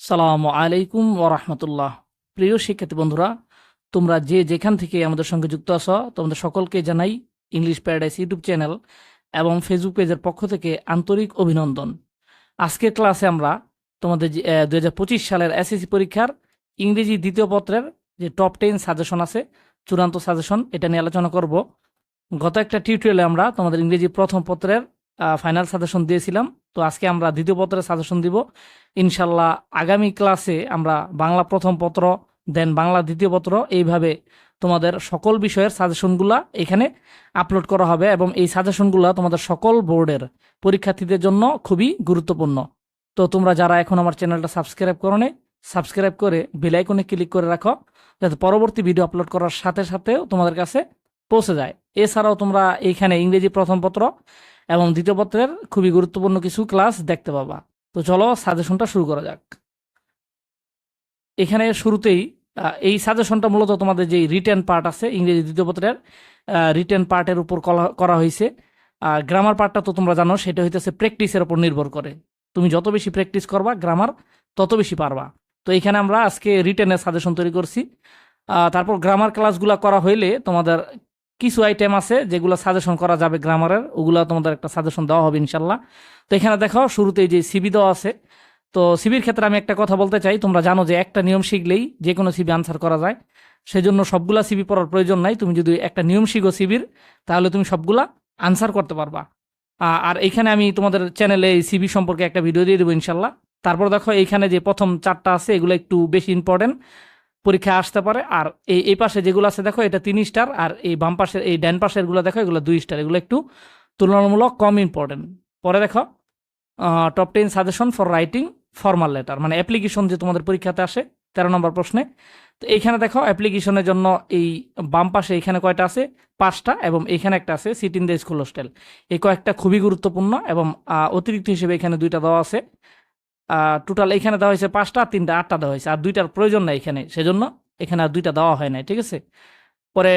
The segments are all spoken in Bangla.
সালামু আলাইকুম ওরহমতুল্লাহ প্রিয় শিক্ষার্থী বন্ধুরা, তোমরা যে যেখান থেকে আমাদের সঙ্গে যুক্ত আছো, তোমাদের সকলকে জানাই ইংলিশ প্যারাডাইস ইউটিউব চ্যানেল এবং ফেসবুক পেজের পক্ষ থেকে আন্তরিক অভিনন্দন। আজকের ক্লাসে আমরা তোমাদের দু হাজার পঁচিশ সালের এসএসসি পরীক্ষার ইংরেজি দ্বিতীয় পত্রের যে টপ টেন সাজেশন আছে, চূড়ান্ত সাজেশন এটা নিয়ে আলোচনা করব। গত একটা টিউটোরিয়ালে আমরা তোমাদের ইংরেজি প্রথম পত্রের ফাইনাল সাজেশন দিয়েছিলাম। তো আজকে আমরা দ্বিতীয় পত্রের সাজেশন দিব। ইনশাল্লাহ আগামী ক্লাসে আমরা বাংলা প্রথম পত্র দেন বাংলা দ্বিতীয় পত্র এইভাবে তোমাদের সকল বিষয়ের সাজেশনগুলা এখানে আপলোড করা হবে এবং এই সাজেশনগুলো তোমাদের সকল বোর্ডের পরীক্ষার্থীদের জন্য খুবই গুরুত্বপূর্ণ। তো তোমরা যারা এখন আমার চ্যানেলটা সাবস্ক্রাইব করো সাবস্ক্রাইব করে বেলাইকনে ক্লিক করে রাখো, যাতে পরবর্তী ভিডিও আপলোড করার সাথে সাথেও তোমাদের কাছে পৌঁছে যায়। এছাড়াও তোমরা এইখানে ইংরেজি প্রথম পত্র এবং দ্বিতীয় পত্রের খুবই গুরুত্বপূর্ণ কিছু ক্লাস দেখতে পাবা। তো চলো সাজেশনটা শুরু করা যাক। এখানে শুরুতেই এই সাজেশনটা মূলত তোমাদের যে রিটেন পার্ট আছে, ইংরেজি দ্বিতীয় পত্রের রিটেন পার্টের উপর করা হয়েছে গ্রামার পার্টটা তো তোমরা জানো, সেটা হইতেছে প্র্যাকটিসের উপর নির্ভর করে। তুমি যত বেশি প্র্যাকটিস করবা গ্রামার তত বেশি পারবা। তো এখানে আমরা আজকে রিটেনের সাজেশন তৈরি করছি। তারপর গ্রামার ক্লাসগুলো করা হইলে তোমাদের কিছু আইটেম আছে যেগুলো সাজেশন করা যাবে গ্রামারের ওগুলো তোমাদের একটা সাজেশন দেওয়া হবে ইনশাল্লাহ তো এখানে দেখো, শুরুতেই যে সিবি দেওয়া আছে। তো সিবির ক্ষেত্রে আমি একটা কথা বলতে চাই, তোমরা জানো যে একটা নিয়ম শিখলেই যে কোনো সিবি আনসার করা যায়। সেজন্য সবগুলা সিবি পড়ার প্রয়োজন নাই, তুমি যদি একটা নিয়ম শিখো সিবির তাহলে তুমি সবগুলা আনসার করতে পারবা। আর এখানে আমি তোমাদের চ্যানেলে এই সিবি সম্পর্কে একটা ভিডিও দিয়ে দেবো ইনশাল্লাহ তারপর দেখো, এইখানে যে প্রথম চারটা আছে, এগুলো একটু বেশি ইম্পর্টেন্ট পরীক্ষায় আসতে পারে। আর এই এই পাশে যেগুলো আছে, দেখো, এটা তিন স্টার আর এই বাম পাশের, এই ডান পাশেরগুলো, দেখো, এগুলো দুই স্টার এগুলো একটু তুলনামূলক কম ইম্পর্টেন্ট পরে দেখো top ten suggestion for writing formal letter মানে অ্যাপ্লিকেশন যে তোমাদের পরীক্ষাতে আসে, তেরো নম্বর প্রশ্নে। তো এইখানে দেখো অ্যাপ্লিকেশনের জন্য এই বাম পাশে এখানে কয়টা আছে? পাঁচটা, এবং এখানে একটা আছে seat in the school hostel এই কয়েকটা খুবই গুরুত্বপূর্ণ, এবং অতিরিক্ত হিসেবে এখানে দুইটা দেওয়া আছে। টোটাল এখানে দেওয়া হয়েছে পাঁচটা, তিনটা, আটটা দেওয়া হয়েছে। আর দুইটার প্রয়োজন নাই এখানে। সেজন্য এখানে আর দুইটা দেওয়া হয় নাই, ঠিক আছে? পরে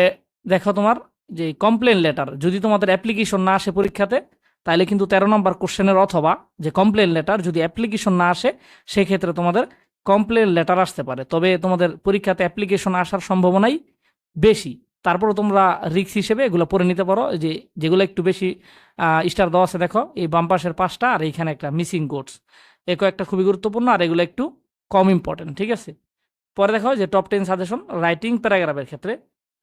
দেখো তোমার যে কমপ্লেন লেটার যদি তোমাদের অ্যাপ্লিকেশন না আসে পরীক্ষাতে তাহলে কিন্তু তেরো নম্বর কোশ্চেনের অথবা যে কমপ্লেন লেটার যদি অ্যাপ্লিকেশন না আসে, সেক্ষেত্রে তোমাদের কমপ্লেন লেটার আসতে পারে। তবে তোমাদের পরীক্ষাতে অ্যাপ্লিকেশন আসার সম্ভাবনাই বেশি। তারপরে তোমরা রিক্স হিসেবে এগুলো পড়ে নিতে পারো। যে, যেগুলো একটু বেশি স্টার দেওয়া আছে, দেখো, এই বাম পাশের পাঁচটা আর এইখানে একটা মিসিং কোডস এ কয়েকটা খুবই গুরুত্বপূর্ণ আর এগুলো একটু কম ইম্পর্টেন্ট ঠিক আছে? পরে দেখো যে টপ টেন সাজেশন রাইটিং প্যারাগ্রাফের ক্ষেত্রে।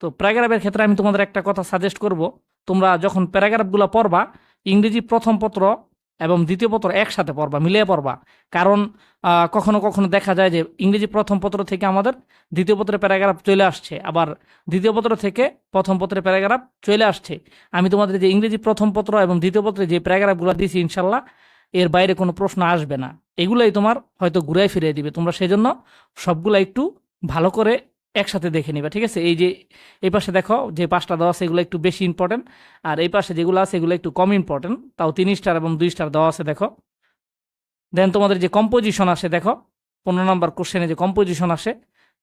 তো প্যারাগ্রাফের ক্ষেত্রে আমি তোমাদের একটা কথা সাজেস্ট করব। তোমরা যখন প্যারাগ্রাফগুলো পড়বা, ইংরেজি প্রথম পত্র এবং দ্বিতীয় পত্র একসাথে পড়বা, মিলিয়ে পড়বা। কারণ কখনো কখনো দেখা যায় যে ইংরেজি প্রথম পত্র থেকে আমাদের দ্বিতীয় পত্রের প্যারাগ্রাফ চলে আসছে, আবার দ্বিতীয় পত্র থেকে প্রথম পত্রের প্যারাগ্রাফ চলে আসছে। আমি তোমাদের যে ইংরেজি প্রথম পত্র এবং দ্বিতীয় পত্রে যে প্যারাগ্রাফগুলো দিয়েছি, ইনশাল্লাহ এর বাইরে কোনো প্রশ্ন আসবে না। এগুলাই তোমার হয়তো ঘুরাই ফিরিয়ে দিবে। তোমরা সেই জন্য সবগুলা একটু ভালো করে একসাথে দেখে নিবা, ঠিক আছে? এই যে, এই পাশে দেখো যে পাঁচটা দেওয়া আছে, এগুলো একটু বেশি ইম্পর্টেন্ট আর এই পাশে যেগুলো আছে, এগুলো একটু কম ইম্পর্টেন্ট তাও তিন স্টার এবং দুই স্টার দেওয়া আছে, দেখো। দেন তোমাদের যে কম্পোজিশন আসে, দেখো, পনেরো নম্বর কোশ্চেনে যে কম্পোজিশন আসে,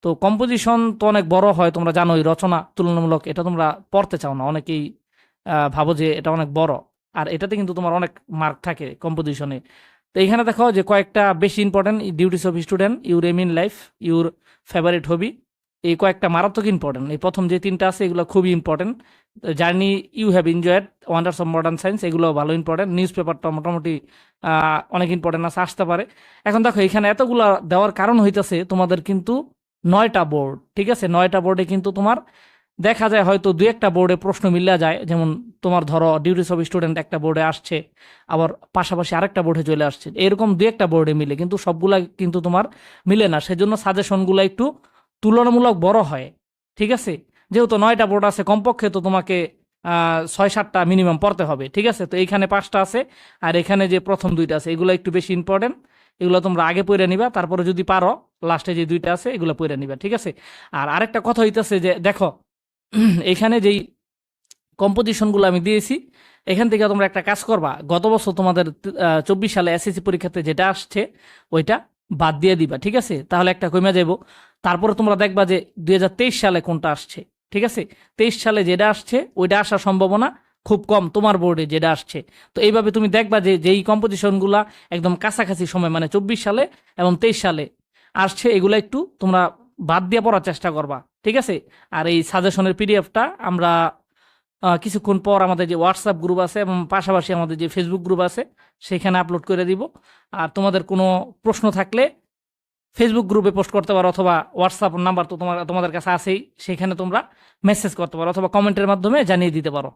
তো কম্পোজিশন তো অনেক বড় হয়, তোমরা জানোই, রচনা তুলনামূলক এটা তোমরা পড়তে চাও না। অনেকেই ভাবো যে এটা অনেক বড়। আর এটাতে কিন্তু তোমার অনেক মার্ক থাকে কম্পোজিশনে তো এখানে দেখো যে কয়েকটা বেশি important duties of student your aim in life your favourite hobby এই কয়েকটা মারাত্মক ইম্পর্টেন্ট এই প্রথম যে তিনটা আছে, এগুলো খুবই important journey you have enjoyed wonders of modern science এগুলো ভালো ইম্পর্টেন্ট নিউজ পেপারটা মোটামুটি অনেক ইম্পর্টেন্ট আছে, আসতে পারে। এখন দেখো, এখানে এতগুলো দেওয়ার কারণ হইতেছে তোমাদের কিন্তু নয়টা বোর্ড ঠিক আছে? নয়টা বোর্ডে কিন্তু তোমার দেখা যায় হয়তো দু একটা বোর্ডে প্রশ্ন মিলা যায়। যেমন তোমার ধরো ডিউটিস অফ স্টুডেন্ট একটা বোর্ডে আসছে, আবার পাশাপাশি আরেকটা বোর্ডে চলে আসছে। এরকম দু একটা বোর্ডে মিলে, কিন্তু সবগুলা কিন্তু তোমার মিলে না। সেজন্য সাজেশনগুলো একটু তুলনামূলক বড় হয়, ঠিক আছে? যেহেতু নয়টা বোর্ড আছে, কমপক্ষে তো তোমাকে ছয় সাতটা মিনিমাম পড়তে হবে, ঠিক আছে? তো এইখানে পাঁচটা আছে, আর এখানে যে প্রথম দুইটা আছে, এগুলো একটু বেশি ইম্পর্টেন্ট এগুলো তোমরা আগে পড়ে নিবা, তারপরে যদি পারো লাস্টে যে দুইটা আছে, এগুলো পড়ে নিবা, ঠিক আছে? আর আরেকটা কথা হইতেছে যে, দেখো এখানে যেই কম্পোজিশনগুলো আমি দিয়েছি, এখান থেকে তোমরা একটা কাজ করবা। গত বছর তোমাদের চব্বিশ সালে এসএসসি পরীক্ষাতে যেটা আসছে, ওইটা বাদ দিয়ে দিবা, ঠিক আছে? তাহলে একটা কমে যাব তারপরে তোমরা দেখবা যে দুই হাজার তেইশ সালে কোনটা আসছে, ঠিক আছে? তেইশ সালে যেটা আসছে, ওইটা আসার সম্ভাবনা খুব কম তোমার বোর্ডে যেটা আসছে। তো এইভাবে তুমি দেখবা যে যেই কম্পোজিশনগুলা একদম কাছাকাছি সময় মানে চব্বিশ সালে এবং তেইশ সালে আসছে, এগুলো একটু তোমরা বাদ দিয়ে পড়ার চেষ্টা করবা, ঠিক আছে? আর এই সাজেশনের পিডিএফটা আমরা কিছুক্ষণ পর আমাদের যে হোয়াটসঅ্যাপ গ্রুপ আছে এবং পাশাপাশি আমাদের যে ফেসবুক গ্রুপ আছে, সেখানে আপলোড করে দিব। আর তোমাদের কোনো প্রশ্ন থাকলে ফেসবুক গ্রুপে পোস্ট করতে পারো অথবা হোয়াটসঅ্যাপ নাম্বার তো তোমার, তোমাদের কাছে আছেই, সেখানে তোমরা মেসেজ করতে পারো অথবা কমেন্টের মাধ্যমে জানিয়ে দিতে পারো।